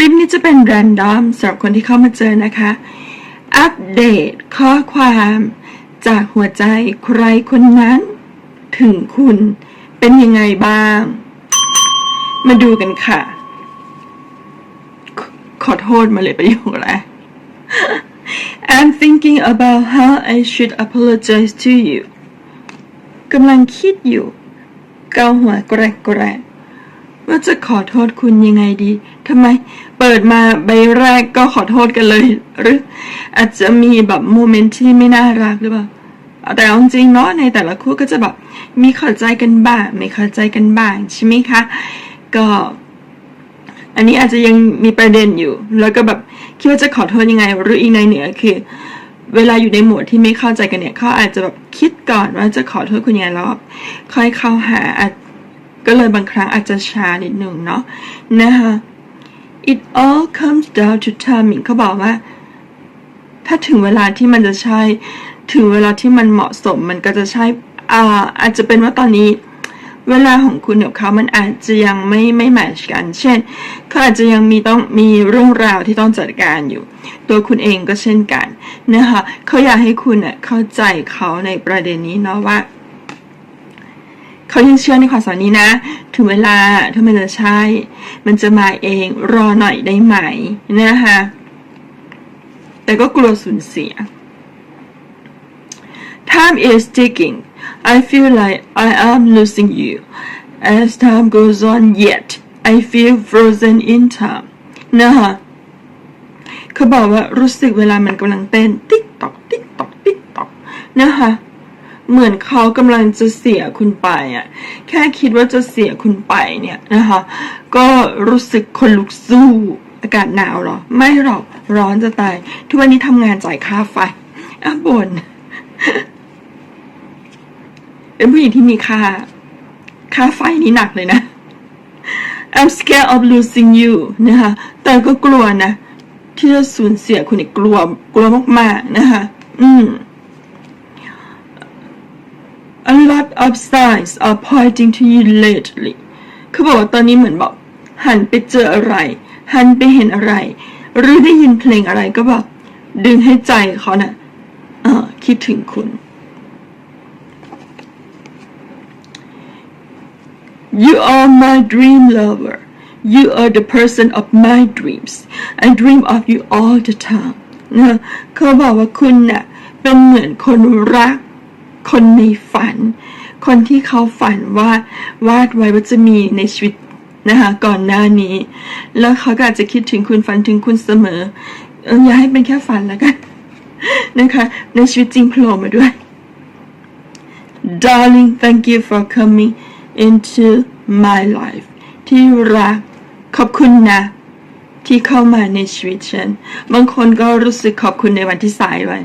ลิปนี้จะเป็นแรนดอมสำหรับคนที่เข้ามาเจอนะคะ อัปเดตข้อความจากหัวใจใครคนนั้น ถึงคุณเป็นยังไงบ้าง มาดูกันค่ะ ขอโทษมาเลยประโยคแรก I'm thinking about how I should apologize to you กำลังคิดอยู่ เกาหัวแกรกแกรก ว่าจะขอโทษคุณยังไงดีทำไมเปิดมาใบแรกก็ขอโทษกันเลย หรือ อาจจะมีแบบโมเมนต์ที่ไม่น่ารักหรือเปล่าแต่เอาจริงเนาะในแต่ละคู่ก็จะแบบมีเข้าใจกันบ้างไม่เข้าใจกันบ้างใช่ไหมคะก็อันนี้อาจจะยังมีประเด็นอยู่ แล้วก็แบบคิดว่าจะขอโทษยังไง หรืออีกในเหนือคือ เวลาอยู่ในหมวดที่ไม่เข้าใจกันเนี่ยเขาอาจจะแบบคิดก่อนว่าจะขอโทษคุณยังไงแล้วแบค่อยเข้าหาอาจ ก็เลยบางครั้งอาจจะช้านิดหนึ่งเนาะนะคะ it all comes down to timing เขาบอกว่า ถ้าถึงเวลาที่มันจะใช่ ถึงเวลาที่มันเหมาะสมมันก็จะใช่อ่าอาจจะเป็นว่าตอนนี้ เวลาของคุณกับเขามันอาจจะยังไม่ไม่แมชกัน เช่นเขาอาจจะยังมีต้องมีเรื่องราวที่ต้องจัดการอยู่ ตัวคุณเองก็เช่นกันนะคะเขาอยากให้คุณเน่ยเข้าใจเขาในประเด็นนี้เนาะว่า เขายังเชื่อในความสัมพันนี้นะ ถึงเวลาถ้ามันจะใช่ มันจะมาเองรอหน่อยได้ไหมนะคะแต่ก็กลัวสูญเสีย Time is ticking. I feel like I am losing you. As time goes on, yet I feel frozen in time. นะคะเขาบอกว่ารู้สึกเวลามันกำลังเต้นติ๊กตอกติ๊กตอกติ๊กตอกนะคะ เหมือนเขากำลังจะเสียคุณไปอะ แค่คิดว่าจะเสียคุณไปเนี่ยนะคะ ก็รู้สึกคนลุกสู้อากาศหนาวเหรอ ไม่หรอกร้อนจะตาย ทุกวันนี้ทำงานจ่ายค่าไฟอะบ่นเป็นผู้หญิงที่มีค่า ค่าไฟนี่หนักเลยนะ I'm scared of losing you นะคะแต่ก็กลัวนะ ที่จะสูญเสียคุณอีกกลัว กลัวมากๆนะคะ อืม of signs are pointing to you lately เขาบอกว่าตอนนี้เหมือนแบบหันไปเจออะไร หันไปเห็นอะไร หรือได้ยินเพลงอะไรก็แบบดึงให้ใจเขานะ่ะคิดถึงคุณ You are my dream lover. You are the person of my dreams. I dream of you all the time นะเขาบอกว่าคุณน่ะเป็นเหมือนคนรัก คนในฝัน คนที่เขาฝันว่าวาดไว้ว่าจะมีในชีวิตนะคะก่อนหน้านี้ แล้วเขาก็อาจจะคิดถึงคุณฝันถึงคุณเสมออย่าให้เป็นแค่ฝันแล้วกันนะคะในชีวิตจริงโผล่มาด้วย Darling thank you for coming into my life ที่รักขอบคุณนะ ที่เข้ามาในชีวิตฉัน บางคนก็รู้สึกขอบคุณในวันที่สายไว้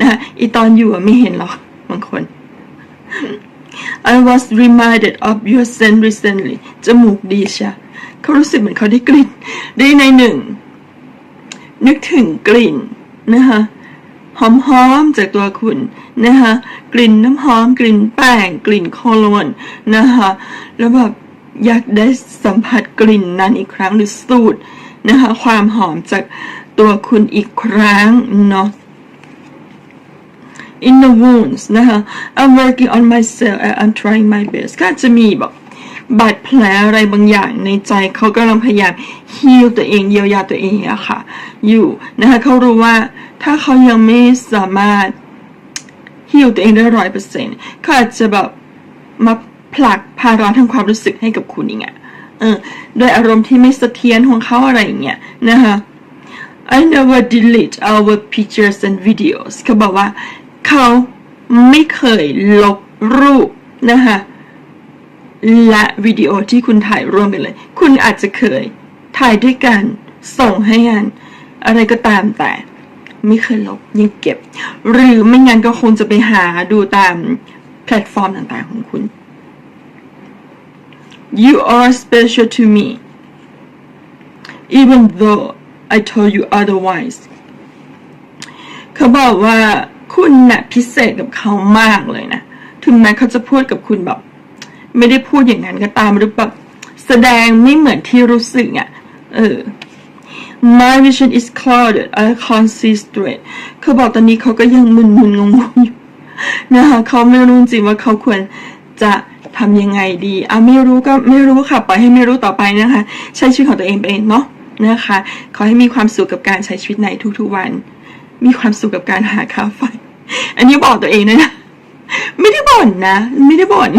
นะอีตอนอยู่ไม่เห็นหรอกบางคน I was reminded of your scent recently จมูกดีชะเขารู้สึกเหมือนเขาได้กลิ่น ได้ในหนึ่ง นึกถึงกลิ่นนะคะหอมๆจากตัวคุณนะคะกลิ่นน้ำหอม กลิ่นแป้ง กลิ่นโคโลนนะคะแล้วแบบอยากได้สัมผัสกลิ่นนั้นอีกครั้งหรือสูตรนะคะความหอมจากตัวคุณอีกครั้งเนาะ in the wounds นะคะ I'm working on myself and I'm trying my best ก็จะมีแบบบาดแผลอะไรบางอย่างในใจเขากำลังพยายามฮีลตัวเองเยียวยาตัวเองอะค่ะ อยู่นะคะเขารู้ว่าถ้าเขายังไม่สามารถฮีลตัวเองได้ร้อยเปอร์เซ็นต์เขาอาจจะแบบมาผลักภาระทางความรู้สึกให้กับคุณอย่างเงี้ยเออโดยอารมณ์ที่ไม่สะเสถียรของเขาอะไรอย่างเงี้ยนะคะ I never delete our pictures and videos เขาบอกว่า เขาไม่เคยลบรูปนะคะและวิดีโอที่คุณถ่ายร่วมกันเลย คุณอาจจะเคยถ่ายด้วยกัน ส่งให้กัน อะไรก็ตามแต่ ไม่เคยลบยังเก็บ หรือไม่งั้นก็คงจะไปหาดูตามแพลตฟอร์มต่างๆของคุณ You are special to me even though I told you otherwise เขาบอกว่า คุณน่ะพิเศษกับเขามากเลยนะ ถึงแม้เขาจะพูดกับคุณแบบ ไม่ได้พูดอย่างนั้นก็ตามหรือแบบแสดงไม่เหมือนที่รู้สึกอะ เออ my vision is clouded I can't see straight เขาบอกตอนนี้เขาก็ยังมึนๆงงๆอยู่นะคะเขาไม่รู้จริงว่าเขาควรจะทำยังไงดีอะไม่รู้ก็ไม่รู้ค่ะปล่อยให้ไม่รู้ต่อไปนะคะ ใช้ชีวิตของตัวเองไปเองเนาะนะคะ ขอให้มีความสุขกับการใช้ชีวิตในทุกๆวัน มีความสุขกับการหาค่าไฟ อันนี้บอกตัวเองนะนะไม่ได้บ่นนะ ไม่ได้บ่น